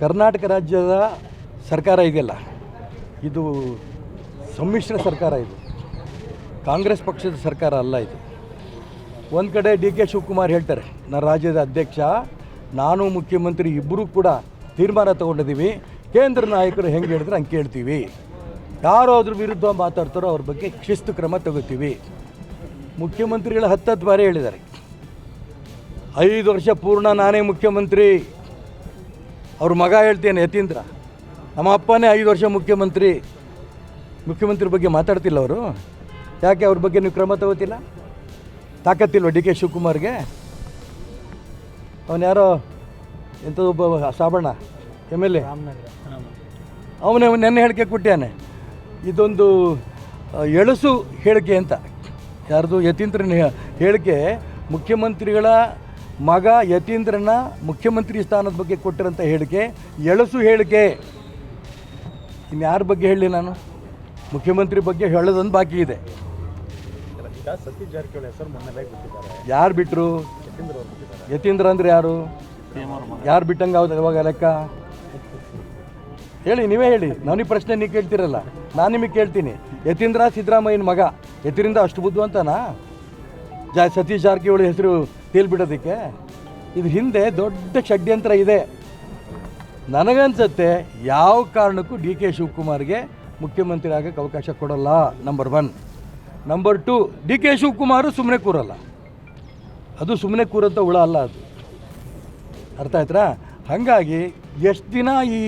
ಕರ್ನಾಟಕ ರಾಜ್ಯದ ಸರ್ಕಾರ ಇದೆಯಲ್ಲ? ಇದು ಸಮ್ಮಿಶ್ರ ಸರ್ಕಾರ ಇದು. ಕಾಂಗ್ರೆಸ್ ಪಕ್ಷದ ಸರ್ಕಾರ ಅಲ್ಲ ಇದು. ಒಂದು ಕಡೆ ಡಿ ಕೆ ಶಿವಕುಮಾರ್ ಹೇಳ್ತಾರೆ ನಾನು ರಾಜ್ಯದ ಅಧ್ಯಕ್ಷ, ನಾನು ಮುಖ್ಯಮಂತ್ರಿ ಇಬ್ಬರೂ ಕೂಡ ತೀರ್ಮಾನ ತೊಗೊಂಡಿದ್ದೀವಿ. ಕೇಂದ್ರ ನಾಯಕರು ಹೆಂಗೆ ಹೇಳಿದ್ರೆ ಹಂಗೆ ಕೇಳ್ತೀವಿ. ಯಾರು ಅದ್ರ ವಿರುದ್ಧ ಮಾತಾಡ್ತಾರೋ ಅವ್ರ ಬಗ್ಗೆ ಶಿಸ್ತು ಕ್ರಮ ತಗೋತೀವಿ. ಮುಖ್ಯಮಂತ್ರಿಗಳು ಹತ್ತತ್ತು ಬಾರಿ ಹೇಳಿದ್ದಾರೆ. ಐದು ವರ್ಷ ಪೂರ್ಣ ನಾನೇ ಮುಖ್ಯಮಂತ್ರಿ. ಅವ್ರ ಮಗ ಹೇಳ್ತೇನೆ, ಯತೀಂದ್ರ. ನಮ್ಮ ಅಪ್ಪನೇ ಐದು ವರ್ಷ ಮುಖ್ಯಮಂತ್ರಿ ಮುಖ್ಯಮಂತ್ರಿ ಬಗ್ಗೆ ಮಾತಾಡ್ತಿಲ್ಲ ಅವರು. ಯಾಕೆ ಅವ್ರ ಬಗ್ಗೆ ನೀವು ಕ್ರಮ ತಗೋತಿಲ್ಲ? ತಾಕತ್ತಿಲ್ವ ಡಿ ಕೆ ಶಿವಕುಮಾರ್ಗೆ? ಅವನು ಯಾರೋ ಎಂಥದ್ದು ಒಬ್ಬ ಸಾಬಣ್ಣ, ಎಂ ಎಲ್ ಎ. ಅವನೇ ನೆನ್ನೆ ಹೇಳಿಕೆ ಕೊಟ್ಟಾನೆ ಇದೊಂದು ಎಳಸು ಹೇಳಿಕೆ ಅಂತ. ಯಾರ್ದು? ಯತೀಂದ್ರನ ಹೇಳಿಕೆ ಮುಖ್ಯಮಂತ್ರಿಗಳ ಮಗ ಯತೀಂದ್ರನ ಮುಖ್ಯಮಂತ್ರಿ ಸ್ಥಾನದ ಬಗ್ಗೆ ಕೊಟ್ಟಿರೋಂಥ ಹೇಳಿಕೆ ಎಳಸು ಹೇಳಿಕೆ. ಇನ್ಯಾರ ಬಗ್ಗೆ ಹೇಳಲಿ ನಾನು? ಮುಖ್ಯಮಂತ್ರಿ ಬಗ್ಗೆ ಹೇಳೋದೊಂದು ಬಾಕಿ ಇದೆ. ಈಗ ಸತೀಶ್ ಜಾರಕಿಹೊಳಿ ಹೆಸರು ಮೊನ್ನೆ ಬಿಟ್ಟಿದ್ದಾರೆ. ಯಾರು ಬಿಟ್ಟರು ಯತೀಂದ್ರ ಅಂದ್ರೆ ಯಾರು? ಯಾರು ಬಿಟ್ಟಂಗೆ ಹೌದು ಇವಾಗ ಲೆಕ್ಕ? ಹೇಳಿ ನೀವೇ ಹೇಳಿ. ನಾನು ಈ ಪ್ರಶ್ನೆ ನೀವು ಕೇಳ್ತಿರಲ್ಲ. ನಾನು ನಿಮಗೆ ಕೇಳ್ತೀನಿ. ಯತೀಂದ್ರ ಸಿದ್ದರಾಮಯ್ಯನ ಮಗ. ಯತೀಂದ್ರ ಅಷ್ಟು ಬುದ್ಧಿವಂತನಾ? ಜಾ ಸತೀಶ್ ಜಾರಕಿಹೊಳಿ ಹೆಸರು ತೇಲ್ಬಿಡೋದಕ್ಕೆ ಇದು ಹಿಂದೆ ದೊಡ್ಡ ಷಡ್ಯಂತ್ರ ಇದೆ. ನನಗನ್ಸುತ್ತೆ ಯಾವ ಕಾರಣಕ್ಕೂ ಡಿ ಕೆ ಶಿವಕುಮಾರ್ಗೆ ಮುಖ್ಯಮಂತ್ರಿ ಆಗಕ್ಕೆ ಅವಕಾಶ ಕೊಡಲ್ಲ number one number two D K Shivakumar ಸುಮ್ಮನೆ ಕೂರಲ್ಲ. ಅದು ಸುಮ್ಮನೆ ಕೂರಂಥ ಹುಳ ಅಲ್ಲ ಅದು. ಅರ್ಥ ಆಯ್ತಾ ಹಾಗಾಗಿ ಎಷ್ಟು ದಿನ ಈ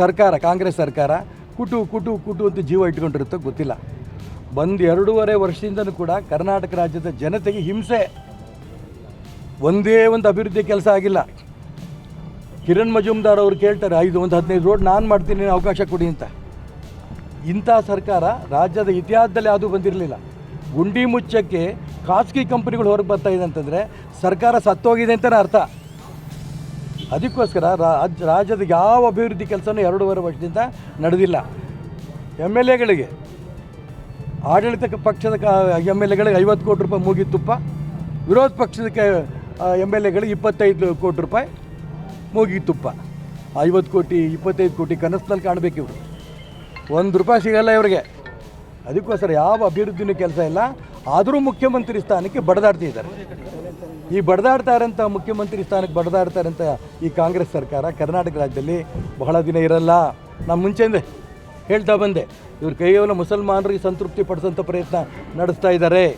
ಸರ್ಕಾರ, ಕಾಂಗ್ರೆಸ್ ಸರ್ಕಾರ ಕುಟು ಕುಟು ಕುಟು ಅಂತ ಜೀವ ಇಟ್ಕೊಂಡಿರುತ್ತೋ ಗೊತ್ತಿಲ್ಲ. ಬಂದು ಎರಡೂವರೆ ವರ್ಷದಿಂದನೂ ಕೂಡ ಕರ್ನಾಟಕ ರಾಜ್ಯದ ಜನತೆಗೆ ಹಿಂಸೆ. ಒಂದೇ ಒಂದು ಅಭಿವೃದ್ಧಿ ಕೆಲಸ ಆಗಿಲ್ಲ. ಕಿರಣ್ ಮಜುಮ್ದಾರ್ ಅವರು ಕೇಳ್ತಾರೆ, ಐದು, ಒಂದು ಹದಿನೈದು ರೋಡ್ ನಾನು ಮಾಡ್ತೀನಿ ಅವಕಾಶ ಕೊಡಿ ಅಂತ. ಇಂಥ ಸರ್ಕಾರ ರಾಜ್ಯದ ಇತಿಹಾಸದಲ್ಲಿ ಯಾವುದೂ ಬಂದಿರಲಿಲ್ಲ. ಗುಂಡಿ ಮುಚ್ಚಕ್ಕೆ ಖಾಸಗಿ ಕಂಪನಿಗಳು ಹೊರಗೆ ಬರ್ತಾ ಇದೆ ಅಂತಂದರೆ ಸರ್ಕಾರ ಸತ್ತೋಗಿದೆ ಅಂತಲೇ ಅರ್ಥ. ಅದಕ್ಕೋಸ್ಕರ ರಾಜ್ ರಾಜ್ಯದ ಯಾವ ಅಭಿವೃದ್ಧಿ ಕೆಲಸನೂ ಎರಡೂವರೆ ವರ್ಷದಿಂದ ನಡೆದಿಲ್ಲ. ಎಂ ಎಲ್ ಎಗಳಿಗೆ ಆಡಳಿತ ಪಕ್ಷದ ಎಂ ಎಲ್ ಎಗಳಿಗೆ ಐವತ್ತು ಕೋಟಿ ರೂಪಾಯಿ ಮುಗಿತುಪ್ಪ. ವಿರೋಧ ಪಕ್ಷದ ಎಂ ಎಲ್ ಎಗಳಿಗೆ ಇಪ್ಪತ್ತೈದು ಕೋಟಿ ರೂಪಾಯಿ ಮುಗಿತುಪ್ಪ. ಐವತ್ತು ಕೋಟಿ, ಇಪ್ಪತ್ತೈದು ಕೋಟಿ ಕನಸಿನಲ್ಲಿ ಕಾಣಬೇಕು ಇವರು. ಒಂದು ರೂಪಾಯಿ ಸಿಗಲ್ಲ ಇವರಿಗೆ. ಅದಕ್ಕೋಸ್ಕರ ಯಾವ ಅಭಿವೃದ್ಧಿನೂ ಕೆಲಸ ಇಲ್ಲ. ಆದರೂ ಮುಖ್ಯಮಂತ್ರಿ ಸ್ಥಾನಕ್ಕೆ ಬಡದಾಡ್ತಿದ್ದಾರೆ ಈ ಬಡದಾಡ್ತಾ ಇರೋಂಥ ಮುಖ್ಯಮಂತ್ರಿ ಸ್ಥಾನಕ್ಕೆ ಬಡದಾಡ್ತಾ ಇರೋಂಥ ಈ ಕಾಂಗ್ರೆಸ್ ಸರ್ಕಾರ ಕರ್ನಾಟಕ ರಾಜ್ಯದಲ್ಲಿ ಬಹಳ ದಿನ ಇರಲ್ಲ. ನಮ್ಮ ಮುಂಚೆಂದೆ ಹೇಳ್ತಾ ಬಂದೆ ಇವರು ಕೇವಲ ಮುಸಲ್ಮಾನರಿಗೆ ಸಂತೃಪ್ತಿ ಪಡಿಸೋಂಥ ಪ್ರಯತ್ನ ನಡೆಸ್ತಾ ಇದ್ದಾರೆ.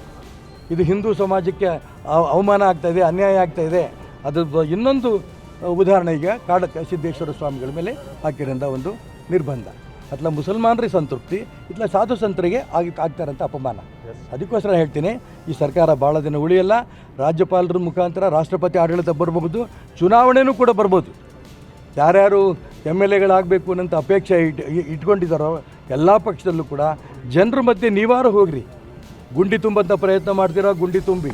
ಇದು ಹಿಂದೂ ಸಮಾಜಕ್ಕೆ ಅವ- ಅವಮಾನ ಆಗ್ತಾ ಇದೆ ಅನ್ಯಾಯ ಆಗ್ತಾ ಇದೆ. ಅದ್ರ ಇನ್ನೊಂದು ಉದಾಹರಣೆ ಈಗ ಕಾಡಕ ಸಿದ್ದೇಶ್ವರ ಸ್ವಾಮಿಗಳ ಮೇಲೆ ಹಾಕಿರೋಂಥ ಒಂದು ನಿರ್ಬಂಧ. ಅಥವಾ ಮುಸಲ್ಮಾನರಿಗೆ ಸಂತೃಪ್ತಿ ಇಟ್ಲ ಸಾಧು ಸಂತರಿಗೆ ಆಗಿ ಆಗ್ತಾರಂಥ ಅಪಮಾನ. ಅದಕ್ಕೋಸ್ಕರ ಹೇಳ್ತೀನಿ ಈ ಸರ್ಕಾರ ಭಾಳ ದಿನ ಉಳಿಯಲ್ಲ ರಾಜ್ಯಪಾಲರ ಮುಖಾಂತರ ರಾಷ್ಟ್ರಪತಿ ಆಡಳಿತ ಬರಬಹುದು ಚುನಾವಣೆಯೂ ಕೂಡ ಬರ್ಬೋದು. ಯಾರ್ಯಾರು ಎಂ ಎಲ್ ಎಗಳಾಗಬೇಕು ಅನ್ನೋಂಥ ಅಪೇಕ್ಷೆ ಇಟ್ ಇಟ್ಕೊಂಡಿದ್ದಾರೋ ಎಲ್ಲ ಪಕ್ಷದಲ್ಲೂ ಕೂಡ ಜನರ ಮಧ್ಯೆ ನೀವಾರು ಹೋಗ್ರಿ. ಗುಂಡಿ ತುಂಬಂಥ ಪ್ರಯತ್ನ ಮಾಡ್ತೀರೋ, ಗುಂಡಿ ತುಂಬಿ.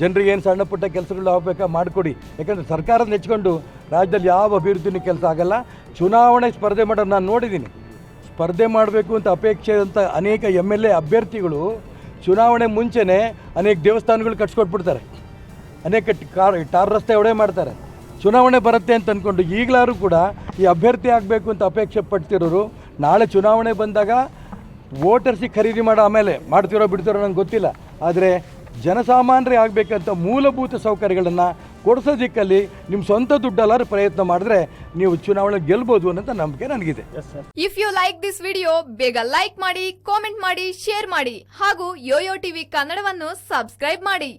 ಜನರಿಗೆ ಏನು ಸಣ್ಣ ಪುಟ್ಟ ಕೆಲಸಗಳು ಆಗಬೇಕಾ ಮಾಡಿಕೊಡಿ. ಯಾಕಂದರೆ ಸರ್ಕಾರ ನೆಚ್ಕೊಂಡು ರಾಜ್ಯದಲ್ಲಿ ಯಾವ ಅಭಿವೃದ್ಧಿನೂ ಕೆಲಸ ಆಗಲ್ಲ. ಚುನಾವಣೆ ಸ್ಪರ್ಧೆ ಮಾಡೋದು ನಾನು ನೋಡಿದ್ದೀನಿ. ಸ್ಪರ್ಧೆ ಮಾಡಬೇಕು ಅಂತ ಅಪೇಕ್ಷೆ ಅಂತ ಅನೇಕ ಎಂ ಎಲ್ ಎ ಅಭ್ಯರ್ಥಿಗಳು ಚುನಾವಣೆ ಮುಂಚೆನೇ ಅನೇಕ ದೇವಸ್ಥಾನಗಳು ಕಟ್ಸ್ಕೊಟ್ಬಿಡ್ತಾರೆ. ಅನೇಕ ಕಾರ್, ಟಾರ್ ರಸ್ತೆ ಒಡೆ ಮಾಡ್ತಾರೆ. ಚುನಾವಣೆ ಬರುತ್ತೆ ಅಂತ ಅಂದ್ಕೊಂಡು ಈಗಲಾರು ಕೂಡ ಈ ಅಭ್ಯರ್ಥಿ ಆಗಬೇಕು ಅಂತ ಅಪೇಕ್ಷೆ ಪಡ್ತಿರೋರು ನಾಳೆ ಚುನಾವಣೆ ಬಂದಾಗ ವೋಟರ್ಸಿಗೆ ಖರೀದಿ ಮಾಡೋ ಆಮೇಲೆ ಮಾಡ್ತಿರೋ ಬಿಡ್ತಿರೋ ನಂಗೆ ಗೊತ್ತಿಲ್ಲ. ಆದರೆ ಜನಸಾಮಾನ್ಯರೇ ಆಗಬೇಕಂತ ಮೂಲಭೂತ ಸೌಕರ್ಯಗಳನ್ನು ಕೊಡಿಸೋ ದಿಕ್ಕಲ್ಲಿ ನಿಮ್ಮ ಸ್ವಂತ ದುಡ್ಡಲ್ಲಾರು ಪ್ರಯತ್ನ ಮಾಡಿದ್ರೆ ನೀವು ಚುನಾವಣೆ ಗೆಲ್ಬೋದು ಅನ್ನೋಂಥ ನಂಬಿಕೆ ನನಗಿದೆ. If you like this video ಬೇಗ ಲೈಕ್ ಮಾಡಿ ಕಾಮೆಂಟ್ ಮಾಡಿ ಶೇರ್ ಮಾಡಿ ಹಾಗೂ ಯೋಯೋ ಟಿವಿ ಕನ್ನಡವನ್ನು ಸಬ್ಸ್ಕ್ರೈಬ್ ಮಾಡಿ.